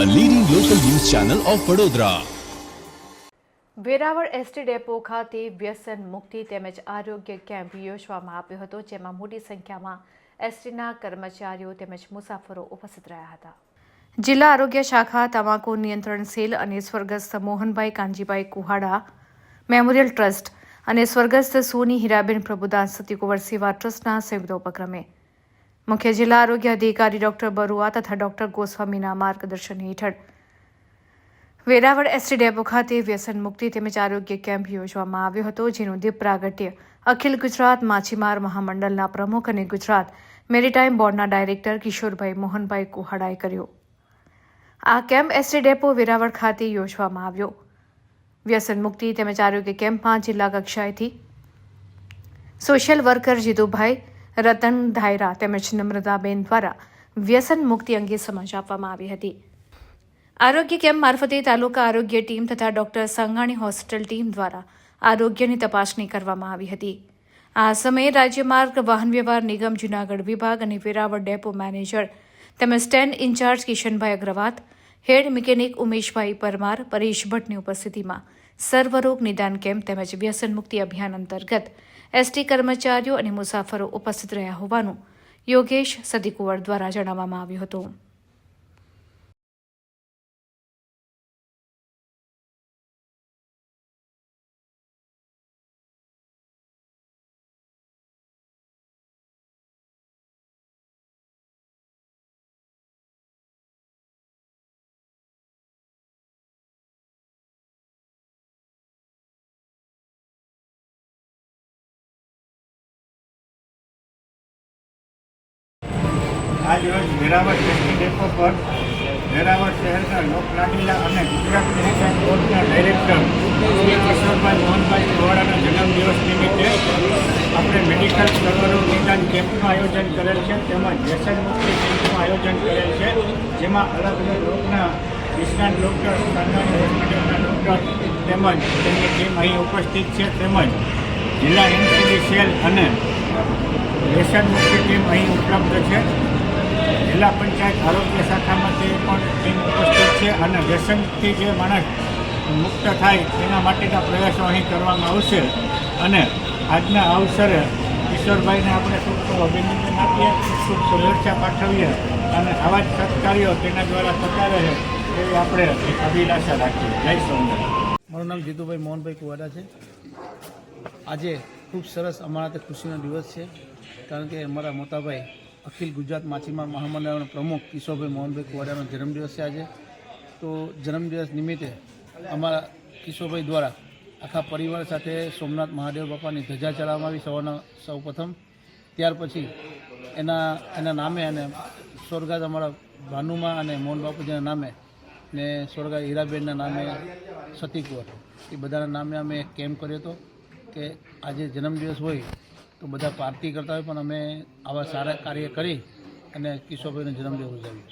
Channel of Vadodara Veraval ST depot ખાતે વ્યસન મુક્તિ તેમજ આરોગ્ય કેમ્પ યોજવામાં આવ્યો હતો, જેમાં મોટી સંખ્યામાં એસટીના કર્મચારીઓ તેમજ મુસાફરો ઉપસ્થિત રહ્યા હતા. જિલ્લા આરોગ્ય શાખા, તમાકુ નિયંત્રણ સેલ અને સ્વર્ગસ્થ મોહનભાઈ કાંજીભાઈ કુહાડા, મેમોરિયલ ટ્રસ્ટ અને સ્વર્ગસ્થ સોની હીરાબેન પ્રભુદાસ સતીકુંવર સેવા ટ્રસ્ટના સંયુક્ત ઉપક્રમે મુખ્ય જિલ્લા આરોગ્ય અધિકારી ડોક્ટર બરુઆ તથા ડોક્ટર ગોસ્વામીના માર્ગદર્શન હેઠળ. વેરાવળ એસટી ડેપો ખાતે વ્યસન મુક્તિ તેમજ આરોગ્ય કેમ્પ યોજવામાં આવ્યો હતો, જેનું દીપ પ્રાગટ્ય અખિલ ગુજરાત માછીમાર મહામંડળના પ્રમુખ અને ગુજરાત મેરીટાઈમ બોર્ડના ડાયરેક્ટર કિશોરભાઈ મોહનભાઈ કુહાડાએ કર્યો. આ કેમ્પ એસટી ડેપો વેરાવળ ખાતે યોજવામાં આવ્યો. વ્યસન મુક્તિ તેમજ આરોગ્ય કેમ્પમાં જિલ્લા કક્ષાએથી સોશિયલ વર્કર જીતુભાઈ રતન ધાયરા તેમજ નમ્રતાબેન દ્વારા વ્યસન મુક્તિ અંગે સમજ આપવામાં આવી હતી. આરોગ્ય કેમ્પ મારફતે તાલુકા આરોગ્ય ટીમ તથા ડોક્ટર સંઘાણી હોસ્પિટલ ટીમ દ્વારા આરોગ્યની તપાસણી કરવામાં આવી હતી. આ સમયે રાજ્ય માર્ગ વાહન વ્યવહાર નિગમ જૂનાગઢ વિભાગ અને વેરાવળ ડેપો મેનેજર તેમજ stand in-charge Kishanbhai Agravat, head mechanic Umeshbhai Parmar, Paresh ભટ્ટની ઉપસ્થિતિમાં સર્વરોગ નિદાન કેમ્પ તેમજ વ્યસન મુક્તિ અભિયાન અંતર્ગત એસટી કર્મચારીઓ અને મુસાફરો ઉપસ્થિત રહ્યા હોવાનું યોગેશ સદીકુંવર દ્વારા જણાવવામાં આવ્યું હતું. આજ રોજ વેરાવળ એસટી પર વેરાવળ શહેરના લોકલાડીલા અને ગુજરાત મેરીટાઈમ બોર્ડના ડાયરેક્ટર શ્રી કિશોરભાઈ મોહનભાઈ ગોવાડાના જન્મદિવસ નિમિત્તે આપણે મેડિકલ સર્વરોગ નિદાન કેમ્પનું આયોજન કરેલ છે. તેમજ વ્યસન મુક્તિ કેમ્પનું આયોજન કરેલ છે. જેમાં અલગ અલગ રોગના નિષ્ણાત ડૉક્ટર સરકારી હોસ્પિટલના ડૉક્ટર તેમજ તેમની ટીમ અહીં ઉપસ્થિત છે. તેમજ જિલ્લા એમસીડી સેલ અને વ્યસન મુક્તિ ટીમ અહીં ઉપલબ્ધ છે. જિલ્લા પંચાયત આરોગ્ય શાખામાંથી પણ ટીમ ઉપસ્થિત છે અને વ્યસનથી જે માણસ મુક્ત થાય તેના માટેના પ્રયાસો અહીં કરવામાં આવશે. અને આજના અવસરે કિશોરભાઈને આપણે ખૂબ અભિનંદન આપીએ, ખૂબ શુભેચ્છા પાઠવીએ અને આવા જ સત્કાર્યો તેના દ્વારા થતા રહે એવી આપણે અભિલાષા રાખીએ. જય સોમનાથ મારું નામ જીતુભાઈ મોહનભાઈ કુવાડા છે. આજે ખૂબ સરસ અમારા તે ખુશીનો દિવસ છે, કારણ કે અમારા મોટાભાઈ અખિલ ગુજરાત માછીમાર મહામંડળના પ્રમુખ કિશોરભાઈ મોહનભાઈ કુવાડાનો જન્મદિવસ છે આજે. તો જન્મદિવસ નિમિત્તે અમારા કિશોરભાઈ દ્વારા આખા પરિવાર સાથે સોમનાથ મહાદેવ બાપાની ધજા ચડાવવામાં આવી સવારના સૌ પ્રથમ ત્યાર પછી એના એના નામે અને સ્વર્ગાત અમારા ભાનુમા અને મોહન બાપુજીના નામે ને સ્વર્ગા હીરાબેનના નામે સતીકુંવર. એ બધાના નામે અમે એક કેમ્પ કર્યો હતો કે આજે જન્મદિવસ હોય તો બધા પાર્ટી કરતા હોય, પણ અમે આવા સારા કાર્ય કરી અને કિશોરભાઈનો જન્મદિવસ ઉજવીએ